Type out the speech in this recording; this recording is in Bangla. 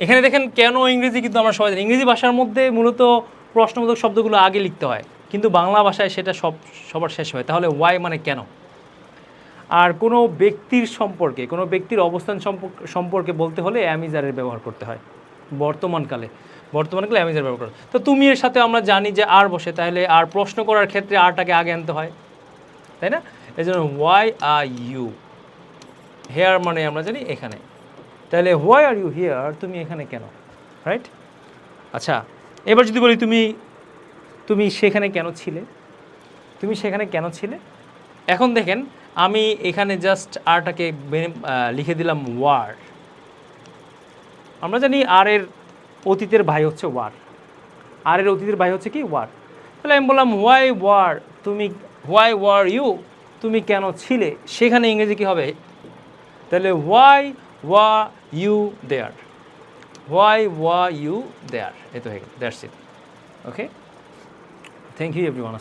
এখানে দেখেন কেন ইংরেজি কিন্তু আমরা সবাই জানি। ইংরেজি ভাষার মধ্যে মূলত প্রশ্নবোধক শব্দগুলো আগে লিখতে হয়, কিন্তু বাংলা ভাষায় সেটা সব, সবার শেষ হয়। তাহলে ওয়াই মানে কেন? আর কোনো ব্যক্তির সম্পর্কে, কোনো ব্যক্তির অবস্থান সম্পর্ক- সম্পর্কে বলতে হলে অ্যামিজারের ব্যবহার করতে হয়। বর্তমানকালে বর্তমানকালে অ্যামিজার ব্যবহার করতে তো তুমি এর সাথে আমরা জানি যে আর বসে, তাহলে আর প্রশ্ন করার ক্ষেত্রে আরটাকে আগে আনতে হয়। তাই না? এই জন্য ওয়াই আর ইউ হেয়ার মানে আমরা জানি এখানে। তাহলে হোয়াই আর ইউ হিয়ার তুমি এখানে কেন? রাইট আচ্ছা এবার যদি বলি তুমি তুমি সেখানে কেন ছিলে? তুমি সেখানে কেন ছিলে? এখন দেখেন, আমি এখানে জাস্ট আরটাকে লিখে দিলাম ওয়ার আমরা জানি আর এর অতীতের ভাই হচ্ছে ওয়ার আর এর অতীতের ভাই হচ্ছে কি? ওয়ার তাহলে আমি বললাম হোয়াই ওয়ার তুমি হোয়াই ওয়ার ইউ তুমি কেন ছিলে? সেখানে ইংরেজি কি হবে? তাহলে why were you there why were you there that's তো হয়ে গেল that's it okay thank you everyone